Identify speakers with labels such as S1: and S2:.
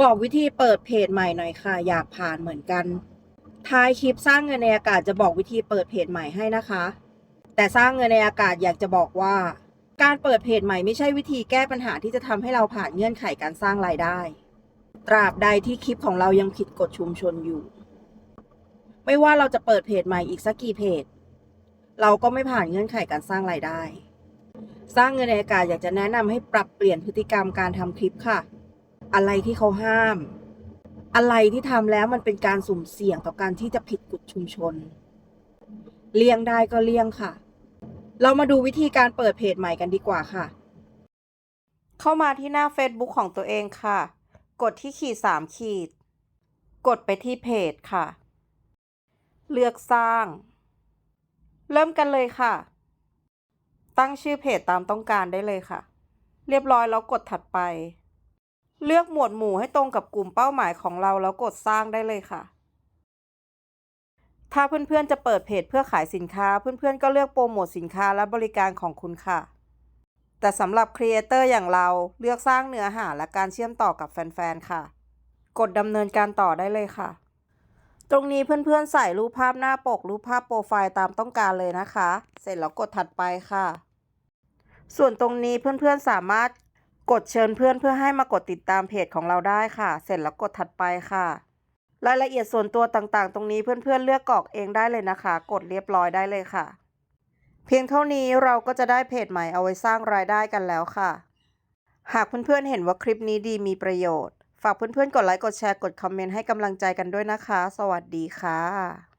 S1: บอกวิธีเปิดเพจใหม่หน่อยค่ะ อยากผ่านเหมือนกัน ท้ายคลิปสร้างเงินในอากาศจะบอกวิธีเปิดเพจใหม่ให้นะคะ แต่สร้างเงินในอากาศอยากจะบอกว่า การเปิดเพจใหม่ไม่ใช่วิธีแก้ปัญหาที่จะทำให้เราผ่านเงื่อนไขการสร้างรายได้ ตราบใดที่คลิปของเรายังผิดกฎชุมชนอยู่ ไม่ว่าเราจะเปิดเพจใหม่อีกสักกี่เพจ เราก็ไม่ผ่านเงื่อนไขการสร้างรายได้ สร้างเงินในอากาศอยากจะแนะนำให้ปรับเปลี่ยนพฤติกรรมการทำคลิปค่ะ อะไรที่เขาห้าม อะไรที่ทำแล้วมันเป็นการสุ่มเสี่ยงต่อการที่จะผิดกฎชุมชน เลี่ยงได้ก็เลี่ยงค่ะ เรามาดูวิธีการเปิดเพจใหม่กันดีกว่าค่ะ เข้ามาที่หน้า Facebook ของตัวเองค่ะ กดที่ขีดสามขีด กดไปที่เพจค่ะ เลือกสร้าง เริ่มกันเลยค่ะ ตั้งชื่อเพจตามต้องการได้เลยค่ะ เรียบร้อยแล้วกดถัดไป เลือกหมวดหมู่ให้ตรงกับกลุ่มเป้าหมายของเราแล้วกดสร้างได้เลยค่ะ ถ้าเพื่อนๆจะเปิดเพจเพื่อขายสินค้า เพื่อนๆก็เลือกโปรโมทสินค้าและบริการของคุณค่ะ แต่สำหรับครีเอเตอร์อย่างเราเลือกสร้างเนื้อหาและการเชื่อมต่อกับแฟนๆค่ะ กดดำเนินการต่อได้เลยค่ะ ตรงนี้เพื่อนๆใส่รูปภาพหน้าปกรูปภาพโปรไฟล์ตามต้องการเลยนะคะ เสร็จแล้วกดถัดไปค่ะ ส่วนตรงนี้เพื่อนๆสามารถ กดเชิญเพื่อนเพื่อให้มากดติดตามเพจของเราได้ค่ะ เสร็จแล้วกดถัดไปค่ะ รายละเอียดส่วนตัวต่างๆ ตรงนี้เพื่อนๆเลือกกรอกเองได้เลยนะคะ กดเรียบร้อยได้เลยค่ะ เพียงเท่านี้เราก็จะได้เพจใหม่เอาไว้สร้างรายได้กันแล้วค่ะ หากเพื่อนๆเห็นว่าคลิปนี้ดีมีประโยชน์ ฝากเพื่อนๆกดไลค์กดแชร์กดคอมเมนต์ให้กำลังใจกันด้วยนะคะ สวัสดีค่ะ